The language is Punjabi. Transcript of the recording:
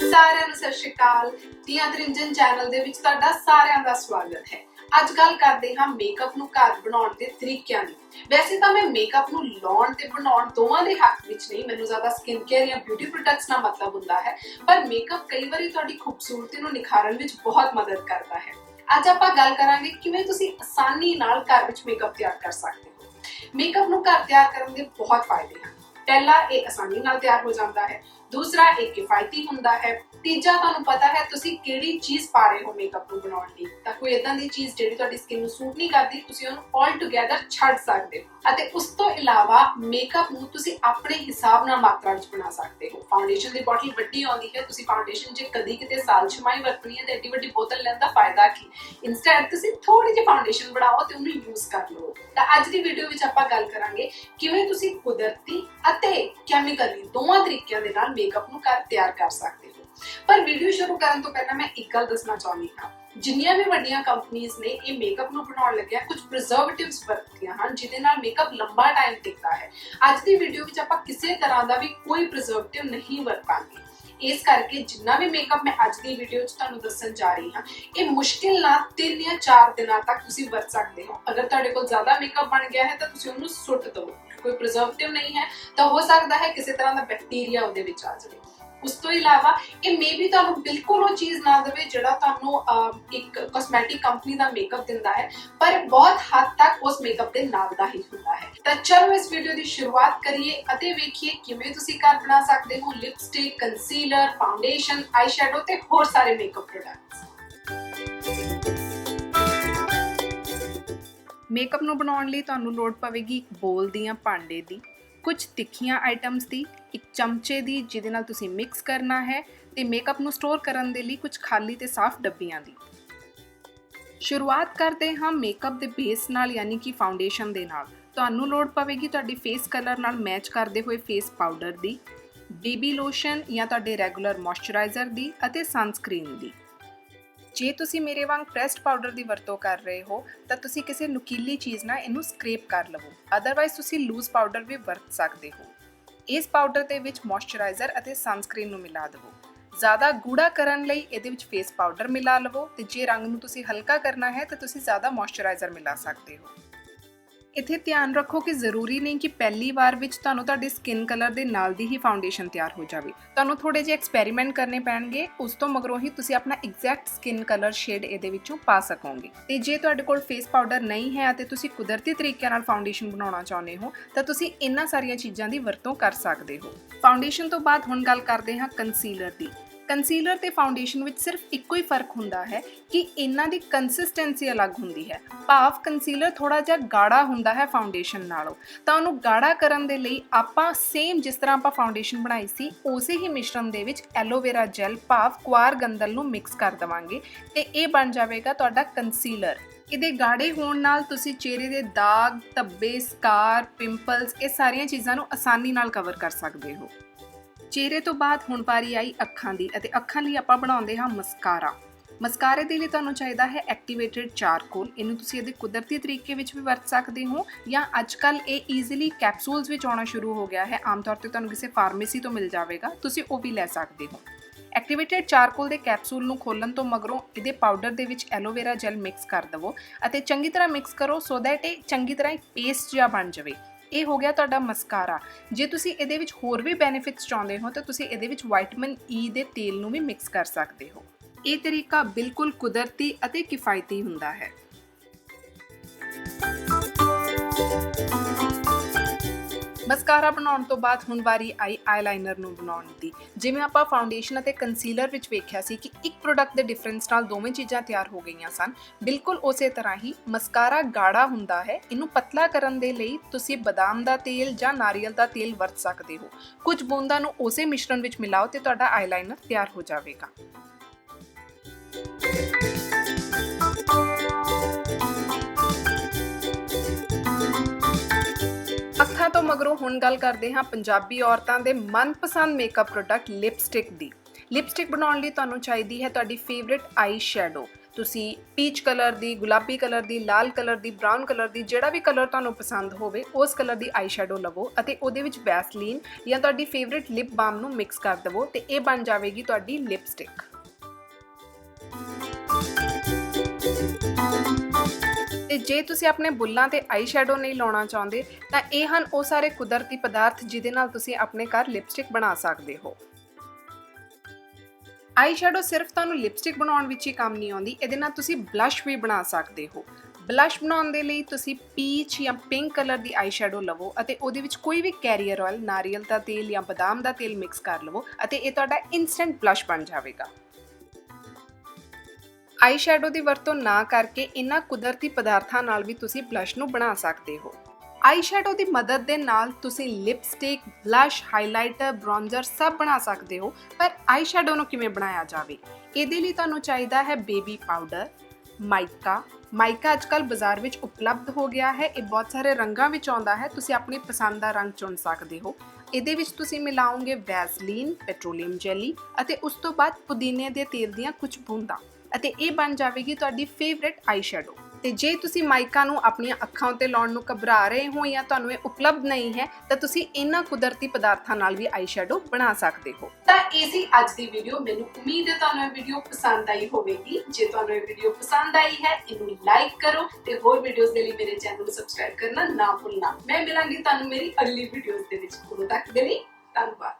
ਸਾਰਿਆਂ ਨੂੰ ਸਤਿ ਸ਼੍ਰੀ ਅਕਾਲ। ਤੀਆਂ ਤ੍ਰਿੰਜਨ ਚੈਨਲ ਦੇ ਵਿੱਚ ਤੁਹਾਡਾ ਸਾਰਿਆਂ ਦਾ ਸਵਾਗਤ ਹੈ। ਅੱਜ ਗੱਲ ਕਰਦੇ ਹਾਂ ਮੇਕਅਪ ਨੂੰ ਘਰ ਬਣਾਉਣ ਦੇ ਤਰੀਕਿਆਂ ਦੀ। ਵੈਸੇ ਤਾਂ ਮੈਂ ਮੇਕਅਪ ਨੂੰ ਲਾਉਣ ਤੇ ਬਣਾਉਣ ਦੋਵਾਂ ਦੇ ਹੱਕ ਵਿੱਚ ਨਹੀਂ, ਮੈਨੂੰ ਜ਼ਿਆਦਾ ਸਕਿਨ ਕੇਅਰ ਜਾਂ ਬਿਊਟੀ ਪ੍ਰੋਡਕਟਸ ਨਾਲ ਮਤਲਬ ਹੁੰਦਾ ਹੈ। ਪਰ ਮੇਕਅਪ ਕਈ ਵਾਰੀ ਤੁਹਾਡੀ ਖੂਬਸੂਰਤੀ ਨੂੰ ਨਿਖਾਰਨ ਵਿੱਚ ਬਹੁਤ ਮਦਦ ਕਰਦਾ ਹੈ। ਅੱਜ ਆਪਾਂ ਗੱਲ ਕਰਾਂਗੇ ਕਿਵੇਂ ਤੁਸੀਂ ਆਸਾਨੀ ਨਾਲ ਘਰ ਵਿੱਚ ਮੇਕਅਪ ਤਿਆਰ ਕਰ ਸਕਦੇ ਹੋ। ਮੇਕਅਪ ਨੂੰ ਘਰ ਤਿਆਰ ਕਰਨ ਦੇ ਬਹੁਤ ਫਾਇਦੇ ਹਨ। ਪਹਿਲਾ ਇਹ ਆਸਾਨੀ ਨਾਲ ਤਿਆਰ ਹੋ ਜਾਂਦਾ ਹੈ ਦੂਸਰਾ ਇਹ ਕਿਫਾਇਤੀ ਹੁੰਦਾ ਹੈ। ਤੀਜਾ ਤੁਹਾਨੂੰ ਪਤਾ ਹੈ, ਤੁਸੀਂ ਕਿਹੜੀ ਚੀਜ਼ ਪਾ ਰਹੇ ਹੋ ਮੇਕਅਪ ਨੂੰ ਬਣਾਉਣ ਲਈ? ਤਾਂ ਕੋਈ ਇਦਾਂ ਦੀ ਚੀਜ਼ ਜਿਹੜੀ ਤੁਹਾਡੀ ਸਕਿਨ ਨੂੰ ਸੂਟ ਨਹੀਂ ਕਰਦੀ, ਤੁਸੀਂ ਉਹਨੂੰ ਆਲ ਟੁਗੇਦਰ ਛੱਡ ਸਕਦੇ ਹੋ। ਅਤੇ ਉਸ ਤੋਂ ਇਲਾਵਾ ਮੇਕਅਪ ਨੂੰ ਤੁਸੀਂ ਆਪਣੇ ਹਿਸਾਬ ਨਾਲ ਮਾਤਰਾ ਵਿੱਚ ਬਣਾ ਸਕਦੇ ਹੋ। ਫਾਊਂਡੇਸ਼ਨ ਦੀ ਬੋਟਲ ਵੱਡੀ ਆਉਂਦੀ ਹੈ, ਤੁਸੀਂ ਫਾਊਂਡੇਸ਼ਨ ਜੇ ਕਦੀ ਕਿਤੇ ਸਾਲ ਛਮਾਈ ਵਰਤਣੀ ਹੈ, ਤੇ ਐਡੀ ਵੱਡੀ ਬੋਤਲ ਲੈਣ ਦਾ ਫਾਇਦਾ ਕੀ? ਇਨਸਟੈਡ ਤੁਸੀਂ ਥੋੜੀ ਜਿਹੀ ਫਾਊਂਡੇਸ਼ਨ ਬਣਾਓ ਤੇ ਉਹਨੂੰ ਯੂਜ਼ ਕਰ ਲਓ। ਤਾਂ ਅੱਜ ਦੀ ਵੀਡੀਓ ਵਿੱਚ ਆਪਾਂ ਗੱਲ ਕਰਾਂਗੇ ਕਿਵੇਂ ਤੁਸੀਂ ਕੁਦਰਤੀ ਅਤੇ ਕੈਮੀਕਲੀ ਦੋਵਾਂ ਤਰੀਕਿਆਂ ਦੇ ਨਾਲ ਮੇਕਅਪ ਨੂੰ ਘਰ ਤਿਆਰ ਕਰ ਸਕਦੇ ਹੋ। ਪਰ ਵੀਡੀਓ ਸ਼ੁਰੂ ਕਰਨ ਤੋਂ ਪਹਿਲਾਂ ਮੈਂ ਇੱਕ ਗੱਲ ਦੱਸਣਾ ਚਾਹੁੰਦੀ ਹਾਂ। ਜਿੰਨੀਆਂ ਵੀ ਵੱਡੀਆਂ ਕੰਪਨੀਆਂ ਨੇ ਇਹ ਮੇਕਅਪ ਨੂੰ ਬਣਾਉਣ ਲੱਗਿਆ, ਕੁਝ ਪ੍ਰੀਜ਼ਰਵੇਟਿਵਸ ਵਰਤਦੀਆਂ ਹਨ, ਜਿਹਦੇ ਨਾਲ ਮੇਕਅਪ ਲੰਬਾ ਟਾਈਮ ਟਿਕਦਾ ਹੈ। ਅੱਜ ਦੀ ਵੀਡੀਓ ਵਿੱਚ ਆਪਾਂ ਕਿਸੇ ਤਰ੍ਹਾਂ ਦਾ ਵੀ ਕੋਈ ਪ੍ਰੀਜ਼ਰਵੇਟਿਵ ਨਹੀਂ ਵਰਤਾਂਗੇ ਇਸ ਕਰਕੇ ਜਿੰਨਾ ਵੀ ਮੇਕਅਪ ਮੈਂ ਅੱਜ ਦੀ ਵੀਡੀਓ 'ਚ ਤੁਹਾਨੂੰ ਦੱਸਣ ਜਾ ਰਹੀ ਹਾਂ, ਇਹ ਮੁਸ਼ਕਿਲ ਨਾਲ 3 ਜਾਂ 4 ਦਿਨਾਂ ਤੱਕ ਤੁਸੀਂ ਵਰਤ ਸਕਦੇ ਹੋ। ਅਗਰ ਤੁਹਾਡੇ ਕੋਲ ਜ਼ਿਆਦਾ ਮੇਕਅਪ ਬਣ ਗਿਆ ਹੈ ਤਾਂ ਤੁਸੀਂ ਉਹਨੂੰ ਸੁੱਟ ਦਿਓ। ਕੋਈ ਪ੍ਰੀਜ਼ਰਵੇਟਿਵ ਨਹੀਂ ਹੈ ਤਾਂ ਹੋ ਸਕਦਾ ਹੈ ਕਿਸੇ ਤਰ੍ਹਾਂ ਦਾ ਬੈਕਟੀਰੀਆ ਉਹਦੇ ਵਿੱਚ ਆ ਜਾਵੇ। ਉਸ ਤੋਂ ਇਲਾਵਾ ਇਹ ਮੇਬੀ ਤੁਹਾਨੂੰ ਬਿਲਕੁਲ ਉਹ ਚੀਜ਼ ਨਾ ਦੇਵੇ ਜਿਹੜਾ ਤੁਹਾਨੂੰ ਇੱਕ ਕਾਸਮੈਟਿਕ ਕੰਪਨੀ ਦਾ ਮੇਕਅਪ ਦਿੰਦਾ ਹੈ, ਪਰ ਬਹੁਤ ਹੱਦ ਤੱਕ ਉਸ ਮੇਕਅਪ ਦੇ ਨਾਲ ਦਾ ਹੀ ਹੁੰਦਾ ਹੈ। ਤਾਂ ਚਲੋ ਇਸ ਵੀਡੀਓ ਦੀ ਸ਼ੁਰੂਆਤ ਕਰੀਏ ਅਤੇ ਵੇਖੀਏ ਕਿਵੇਂ ਤੁਸੀਂ ਘਰ ਬਣਾ ਸਕਦੇ ਹੋ ਲਿਪਸਟਿਕ ਕੰਸੀਲਰ ਫਾਊਂਡੇਸ਼ਨ ਆਈਸ਼ੈਡੋ ਤੇ ਹੋਰ ਸਾਰੇ ਮੇਕਅਪ ਪ੍ਰੋਡਕਟਸ ਮੇਕਅਪ ਨੂੰ ਬਣਾਉਣ ਲਈ ਤੁਹਾਨੂੰ ਲੋੜ ਪਵੇਗੀ ਇੱਕ ਬੋਲ ਦੀਆਂ ਭਾਂਡੇ ਦੀ। ਕੁਝ ਤਿੱਖੀਆਂ ਆਈਟਮਸ ਦੀ, ਇੱਕ ਚਮਚੇ ਦੀ ਜਿਹਦੇ ਨਾਲ ਤੁਸੀਂ ਮਿਕਸ ਕਰਨਾ ਹੈ ਤੇ ਮੇਕਅਪ ਨੂੰ ਸਟੋਰ ਕਰਨ ਦੇ ਲਈ ਕੁਝ ਖਾਲੀ ਤੇ ਸਾਫ਼ ਡੱਬੀਆਂ ਦੀ। ਸ਼ੁਰੂਆਤ ਕਰਦੇ ਹਾਂ ਮੇਕਅਪ ਦੇ ਬੇਸ ਨਾਲ ਯਾਨੀ ਕਿ ਫਾਊਂਡੇਸ਼ਨ ਦੇ ਨਾਲ। ਤੁਹਾਨੂੰ ਲੋੜ ਪਵੇਗੀ ਤੁਹਾਡੀ ਫੇਸ ਕਲਰ ਨਾਲ ਮੈਚ ਕਰਦੇ ਹੋਏ ਫੇਸ ਪਾਊਡਰ ਦੀ ਬੇਬੀ ਲੋਸ਼ਨ ਜਾਂ ਤੁਹਾਡੇ ਰੈਗੂਲਰ ਮੋਇਸਚਰਾਈਜ਼ਰ ਦੀ ਅਤੇ ਸਨਸਕ੍ਰੀਨ ਦੀ। ਜੇ ਤੁਸੀਂ ਮੇਰੇ ਵਾਂਗ ਪ੍ਰੈਸਡ ਪਾਊਡਰ ਦੀ ਵਰਤੋਂ ਕਰ ਰਹੇ ਹੋ, ਤਾਂ ਤੁਸੀਂ ਕਿਸੇ ਨੁਕੀਲੀ ਚੀਜ਼ ਨਾਲ ਇਹਨੂੰ ਸਕ੍ਰੇਪ ਕਰ ਲਵੋ। ਅਦਰਵਾਈਜ਼ ਤੁਸੀਂ ਲੂਜ਼ ਪਾਊਡਰ ਵੀ ਵਰਤ ਸਕਦੇ ਹੋ। ਇਸ ਪਾਊਡਰ ਦੇ ਵਿੱਚ ਮੋਇਸਚਰਾਈਜ਼ਰ ਅਤੇ ਸਨਸਕ੍ਰੀਨ ਨੂੰ ਮਿਲਾ ਦਿਵੋ। ਜ਼ਿਆਦਾ ਗੂੜਾ ਕਰਨ ਲਈ ਇਹਦੇ ਵਿੱਚ ਫੇਸ ਪਾਊਡਰ ਮਿਲਾ ਲਵੋ ਤੇ ਜੇ ਰੰਗ ਨੂੰ ਤੁਸੀਂ ਹਲਕਾ ਕਰਨਾ ਹੈ, ਤਾਂ ਤੁਸੀਂ ਜ਼ਿਆਦਾ ਮੋਇਸਚਰਾਈਜ਼ਰ ਮਿਲਾ ਸਕਦੇ ਹੋ। ਇੱਥੇ ਧਿਆਨ ਰੱਖੋ ਕਿ ਜ਼ਰੂਰੀ ਨਹੀਂ ਕਿ ਪਹਿਲੀ ਵਾਰ ਵਿੱਚ ਤੁਹਾਨੂੰ ਤੁਹਾਡੇ ਸਕਿਨ ਕਲਰ ਦੇ ਨਾਲ ਦੀ ਹੀ ਫਾਊਂਡੇਸ਼ਨ ਤਿਆਰ ਹੋ ਜਾਵੇ। ਤੁਹਾਨੂੰ ਥੋੜੇ ਜਿਹੇ ਐਕਸਪੈਰੀਮੈਂਟ ਕਰਨੇ ਪੈਣਗੇ, ਉਸ ਤੋਂ ਮਗਰੋਂ ਹੀ ਤੁਸੀਂ ਆਪਣਾ ਐਗਜ਼ੈਕਟ ਸਕਿਨ ਕਲਰ ਸ਼ੇਡ ਇਹਦੇ ਵਿੱਚੋਂ ਪਾ ਸਕੋਗੇ। ਤੇ ਜੇ ਤੁਹਾਡੇ ਕੋਲ ਫੇਸ ਪਾਊਡਰ ਨਹੀਂ ਹੈ ਅਤੇ ਤੁਸੀਂ ਕੁਦਰਤੀ ਤਰੀਕਿਆਂ ਨਾਲ ਫਾਊਂਡੇਸ਼ਨ ਬਣਾਉਣਾ ਚਾਹੁੰਦੇ ਹੋ, ਤਾਂ ਤੁਸੀਂ ਇਹਨਾਂ ਸਾਰੀਆਂ ਚੀਜ਼ਾਂ ਦੀ ਵਰਤੋਂ ਕਰ ਸਕਦੇ ਹੋ। ਫਾਊਂਡੇਸ਼ਨ ਤੋਂ ਬਾਅਦ ਹੁਣ ਗੱਲ ਕਰਦੇ ਹਾਂ ਕੰਸੀਲਰ ਦੀ। ਕੰਸੀਲਰ ਤੇ ਫਾਊਂਡੇਸ਼ਨ ਵਿੱਚ ਸਿਰਫ ਇੱਕੋ ਹੀ ਫ਼ਰਕ ਹੁੰਦਾ ਹੈ ਕਿ ਇਹਨਾਂ ਦੀ ਕੰਸਿਸਟੈਂਸੀ ਅਲੱਗ ਹੁੰਦੀ ਹੈ। ਭਾਵ ਕੰਸੀਲਰ ਥੋੜਾ ਜਿਹਾ ਗਾੜਾ ਹੁੰਦਾ ਹੈ ਫਾਊਂਡੇਸ਼ਨ ਨਾਲੋਂ। ਤਾਂ ਉਹਨੂੰ ਗਾੜਾ ਕਰਨ ਦੇ ਲਈ ਆਪਾਂ ਸੇਮ ਜਿਸ ਤਰ੍ਹਾਂ ਆਪਾਂ ਫਾਊਂਡੇਸ਼ਨ ਬਣਾਈ ਸੀ, ਉਸੇ ਹੀ ਮਿਸ਼ਰਣ ਦੇ ਵਿੱਚ ਐਲੋਵੇਰਾ ਜੈਲ ਭਾਵ ਕੁਆਰ ਗੰਦਲ ਨੂੰ ਮਿਕਸ ਕਰ ਦਵਾਂਗੇ ਤੇ ਇਹ ਬਣ ਜਾਵੇਗਾ ਤੁਹਾਡਾ ਕੰਸੀਲਰ ਇਹਦੇ ਗਾੜੇ ਹੋਣ ਨਾਲ ਤੁਸੀਂ ਚਿਹਰੇ ਦੇ ਦਾਗ, ਧੱਬੇ, ਸਕਾਰ ਪਿੰਪਲਸ ਇਹ ਸਾਰੀਆਂ ਚੀਜ਼ਾਂ ਨੂੰ ਆਸਾਨੀ ਨਾਲ ਕਵਰ ਕਰ ਸਕਦੇ ਹੋ। ਚਿਹਰੇ ਤੋਂ ਬਾਅਦ ਹੁਣ ਪਾਰੀ ਆਈ ਅੱਖਾਂ ਦੀ ਅਤੇ ਅੱਖਾਂ ਲਈ ਆਪਾਂ ਬਣਾਉਂਦੇ ਹਾਂ ਮਸਕਾਰਾ। ਮਸਕਾਰੇ ਦੇ ਲਈ ਤੁਹਾਨੂੰ ਚਾਹੀਦਾ ਹੈ ਐਕਟੀਵੇਟਿਡ ਚਾਰਕੋਲ ਇਹਨੂੰ ਤੁਸੀਂ ਇਹਦੇ ਕੁਦਰਤੀ ਤਰੀਕੇ ਵਿੱਚ ਵੀ ਵਰਤ ਸਕਦੇ ਹੋ ਜਾਂ ਅੱਜਕੱਲ ਇਹ ਈਜ਼ੀਲੀ ਕੈਪਸੂਲਸ ਵਿੱਚ ਆਉਣਾ ਸ਼ੁਰੂ ਹੋ ਗਿਆ ਹੈ। ਆਮ ਤੌਰ ਤੇ ਤੁਹਾਨੂੰ ਕਿਸੇ ਫਾਰਮੇਸੀ ਤੋਂ ਮਿਲ ਜਾਵੇਗਾ, ਤੁਸੀਂ ਉਹ ਵੀ ਲੈ ਸਕਦੇ ਹੋ। ਐਕਟੀਵੇਟਿਡ ਚਾਰਕੋਲ ਦੇ ਕੈਪਸੂਲ ਨੂੰ ਖੋਲਣ ਤੋਂ ਮਗਰੋਂ ਇਹਦੇ ਪਾਊਡਰ ਦੇ ਵਿੱਚ ਐਲੋਵੇਰਾ ਜੈਲ ਮਿਕਸ ਕਰ ਦਵੋ ਅਤੇ ਚੰਗੀ ਤਰ੍ਹਾਂ ਮਿਕਸ ਕਰੋ ਸੋ ਦੈਟ ਇਹ ਚੰਗੀ ਤਰ੍ਹਾਂ ਇੱਕ ਪੇਸਟ ਜਿਹਾ ਬਣ ਜਾਵੇ। ਇਹ ਹੋ ਗਿਆ ਤੁਹਾਡਾ ਮਸਕਾਰਾ। ਜੇ ਤੁਸੀਂ ਇਹਦੇ ਵਿੱਚ ਹੋਰ ਵੀ ਬੈਨੀਫਿਟਸ ਚਾਹੁੰਦੇ ਹੋ, ਤਾਂ ਤੁਸੀਂ ਇਹਦੇ ਵਿੱਚ ਵਿਟਾਮਿਨ ਈ e ਦੇ ਤੇਲ ਨੂੰ ਵੀ ਮਿਕਸ ਕਰ ਸਕਦੇ ਹੋ। ਇਹ ਤਰੀਕਾ ਬਿਲਕੁਲ ਕੁਦਰਤੀ ਅਤੇ ਕਿਫਾਇਤੀ ਹੁੰਦਾ ਹੈ। ਮਸਕਾਰਾ ਬਣਾਉਣ ਤੋਂ ਬਾਅਦ ਹੁਣ ਵਾਰੀ ਆਈ ਆਈਲਾਈਨਰ ਨੂੰ ਬਣਾਉਣ ਦੀ। ਜਿਵੇਂ ਆਪਾਂ ਫਾਊਂਡੇਸ਼ਨ ਅਤੇ ਕੰਸੀਲਰ ਵਿੱਚ ਵੇਖਿਆ ਸੀ ਕਿ ਇੱਕ ਪ੍ਰੋਡਕਟ ਦੇ ਡਿਫਰੈਂਸ ਨਾਲ ਦੋਵੇਂ ਚੀਜ਼ਾਂ ਤਿਆਰ ਹੋ ਗਈਆਂ ਸਨ। ਬਿਲਕੁਲ ਉਸੇ ਤਰ੍ਹਾਂ ਹੀ ਮਸਕਾਰਾ ਗਾੜਾ ਹੁੰਦਾ ਹੈ। ਇਹਨੂੰ ਪਤਲਾ ਕਰਨ ਦੇ ਲਈ ਤੁਸੀਂ ਬਦਾਮ ਦਾ ਤੇਲ ਜਾਂ ਨਾਰੀਅਲ ਦਾ ਤੇਲ ਵਰਤ ਸਕਦੇ ਹੋ। ਕੁਝ ਬੂੰਦਾਂ ਨੂੰ ਉਸੇ ਮਿਸ਼ਰਣ ਵਿੱਚ ਮਿਲਾਓ ਤੇ ਤੁਹਾਡਾ ਆਈਲਾਈਨਰ ਤਿਆਰ ਹੋ ਜਾਵੇਗਾ। ਅੱਖਾਂ ਤੋਂ ਮਗਰੋਂ ਹੁਣ ਗੱਲ ਕਰਦੇ ਹਾਂ ਪੰਜਾਬੀ ਔਰਤਾਂ ਦੇ ਮਨਪਸੰਦ ਮੇਕਅਪ ਪ੍ਰੋਡਕਟ ਲਿਪਸਟਿਕ ਦੀ। ਲਿਪਸਟਿਕ ਬਣਾਉਣ ਲਈ ਤੁਹਾਨੂੰ ਚਾਹੀਦੀ ਹੈ ਤੁਹਾਡੀ ਫੇਵਰਿਟ ਆਈ ਸ਼ੈਡੋ ਤੁਸੀਂ ਪੀਚ ਕਲਰ ਦੀ, ਗੁਲਾਬੀ ਕਲਰ ਦੀ, ਲਾਲ ਕਲਰ ਦੀ ਬ੍ਰਾਊਨ ਕਲਰ ਦੀ, ਜਿਹੜਾ ਵੀ ਕਲਰ ਤੁਹਾਨੂੰ ਪਸੰਦ ਹੋਵੇ, ਉਸ ਕਲਰ ਦੀ ਆਈ ਸ਼ੈਡੋ ਲਵੋ ਅਤੇ ਉਹਦੇ ਵਿੱਚ ਵੈਸਲੀਨ ਜਾਂ ਤੁਹਾਡੀ ਫੇਵਰਿਟ ਲਿਪ ਬਾਮ ਨੂੰ ਮਿਕਸ ਕਰ ਦੇਵੋ ਤੇ ਇਹ ਬਣ ਜਾਵੇਗੀ ਤੁਹਾਡੀ ਲਿਪਸਟਿਕ ਜੇ ਤੁਸੀਂ ਆਪਣੇ ਬੁੱਲਾਂ ਤੇ ਆਈ ਸ਼ੈਡੋ ਨਹੀਂ ਲਾਉਣਾ ਚਾਹੁੰਦੇ, ਤਾਂ ਇਹ ਹਨ ਉਹ ਸਾਰੇ ਕੁਦਰਤੀ ਪਦਾਰਥ ਜਿਹਦੇ ਨਾਲ ਤੁਸੀਂ ਆਪਣੇ ਘਰ ਲਿਪਸਟਿਕ ਬਣਾ ਸਕਦੇ ਹੋ। ਆਈ ਸ਼ੈਡੋ ਸਿਰਫ ਤੁਹਾਨੂੰ ਲਿਪਸਟਿਕ ਬਣਾਉਣ ਵਿੱਚ ਹੀ ਕੰਮ ਨਹੀਂ ਆਉਂਦੀ, ਇਹਦੇ ਨਾਲ ਤੁਸੀਂ ਬਲਸ਼ ਵੀ ਬਣਾ ਸਕਦੇ ਹੋ। ਬਲਸ਼ ਬਣਾਉਣ ਦੇ ਲਈ ਤੁਸੀਂ ਪੀਚ ਜਾਂ ਪਿੰਕ ਕਲਰ ਦੀ ਆਈ ਸ਼ੈਡੋ ਲਵੋ ਅਤੇ ਉਹਦੇ ਵਿੱਚ ਕੋਈ ਵੀ ਕੈਰੀਅਰ ਆਇਲ ਨਾਰੀਅਲ ਦਾ ਤੇਲ ਜਾਂ ਬਦਾਮ ਦਾ ਤੇਲ ਮਿਕਸ ਕਰ ਲਵੋ ਅਤੇ ਇਹ ਤੁਹਾਡਾ ਇਨਸਟੈਂਟ ਬਲਸ਼ ਬਣ ਜਾਵੇਗਾ। ਆਈ ਸ਼ੈਡੋ ਦੀ ਵਰਤੋਂ ਨਾ ਕਰਕੇ ਇਹਨਾਂ ਕੁਦਰਤੀ ਪਦਾਰਥਾਂ ਨਾਲ ਵੀ ਤੁਸੀਂ ਬਲਸ਼ ਨੂੰ ਬਣਾ ਸਕਦੇ ਹੋ। ਆਈ ਸ਼ੈਡੋ ਦੀ ਮਦਦ ਦੇ ਨਾਲ ਤੁਸੀਂ ਲਿਪਸਟਿਕ, ਬਲਸ਼, ਹਾਈਲਾਈਟਰ, ਬ੍ਰੌਂਜ਼ਰ ਸਭ ਬਣਾ ਸਕਦੇ ਹੋ, ਪਰ ਆਈ ਸ਼ੈਡੋ ਨੂੰ ਕਿਵੇਂ ਬਣਾਇਆ ਜਾਵੇ? ਇਹਦੇ ਲਈ ਤੁਹਾਨੂੰ ਚਾਹੀਦਾ ਹੈ ਬੇਬੀ ਪਾਊਡਰ, ਮਾਈਕਾ। ਮਾਈਕਾ ਅੱਜਕੱਲ ਬਾਜ਼ਾਰ ਵਿੱਚ ਉਪਲਬਧ ਹੋ ਗਿਆ ਹੈ, ਇਹ ਬਹੁਤ ਸਾਰੇ ਰੰਗਾਂ ਵਿੱਚ ਆਉਂਦਾ ਹੈ, ਤੁਸੀਂ ਆਪਣੀ ਪਸੰਦ ਦਾ ਰੰਗ ਚੁਣ ਸਕਦੇ ਹੋ। ਇਹਦੇ ਵਿੱਚ ਤੁਸੀਂ ਮਿਲਾਓਗੇ ਵੈਸਲੀਨ, ਪੈਟਰੋਲੀਅਮ ਜੈਲੀ ਅਤੇ ਉਸ ਤੋਂ ਬਾਅਦ ਪੁਦੀਨੇ ਦੇ ਤੇਲ ਦੀਆਂ ਕੁਝ ਬੂੰਦਾਂ। ਅਤੇ ਇਹ ਬਣ ਜਾਵੇਗੀ ਤੁਹਾਡੀ ਫੇਵਰਿਟ ਆਈ ਸ਼ੈਡੋ ਤੇ ਜੇ ਤੁਸੀਂ ਮਾਈਕਾ ਨੂੰ ਆਪਣੀਆਂ ਅੱਖਾਂ ਉੱਤੇ ਲਾਉਣ ਨੂੰ ਘਬਰਾ ਰਹੇ ਹੋ ਜਾਂ ਤੁਹਾਨੂੰ ਇਹ ਉਪਲਬਧ ਨਹੀਂ ਹੈ, ਤਾਂ ਤੁਸੀਂ ਇਹਨਾਂ ਕੁਦਰਤੀ ਪਦਾਰਥਾਂ ਨਾਲ ਵੀ ਆਈ ਸ਼ੈਡੋ ਬਣਾ ਸਕਦੇ ਹੋ। ਤਾਂ ਇਹ ਸੀ ਅੱਜ ਦੀ ਵੀਡੀਓ ਮੈਨੂੰ ਉਮੀਦ ਹੈ ਤੁਹਾਨੂੰ ਇਹ ਵੀਡੀਓ ਪਸੰਦ ਆਈ ਹੋਵੇਗੀ। ਜੇ ਤੁਹਾਨੂੰ ਇਹ ਵੀਡੀਓ ਪਸੰਦ ਆਈ ਹੈ, ਇਹਨੂੰ ਲਾਈਕ ਕਰੋ ਤੇ ਹੋਰ ਵੀਡੀਓਜ਼ ਦੇ ਲਈ ਮੇਰੇ ਚੈਨਲ ਨੂੰ ਸਬਸਕ੍ਰਾਈਬ ਕਰਨਾ ਨਾ ਭੁੱਲਣਾ। ਮੈਂ ਮਿਲਾਂਗੀ ਤੁਹਾਨੂੰ ਮੇਰੀ ਅਗਲੀ ਵੀਡੀਓਜ਼ ਦੇ ਵਿੱਚ। ਉਦੋਂ ਤੱਕ ਦੇ ਲਈ ਧੰਨਵਾਦ।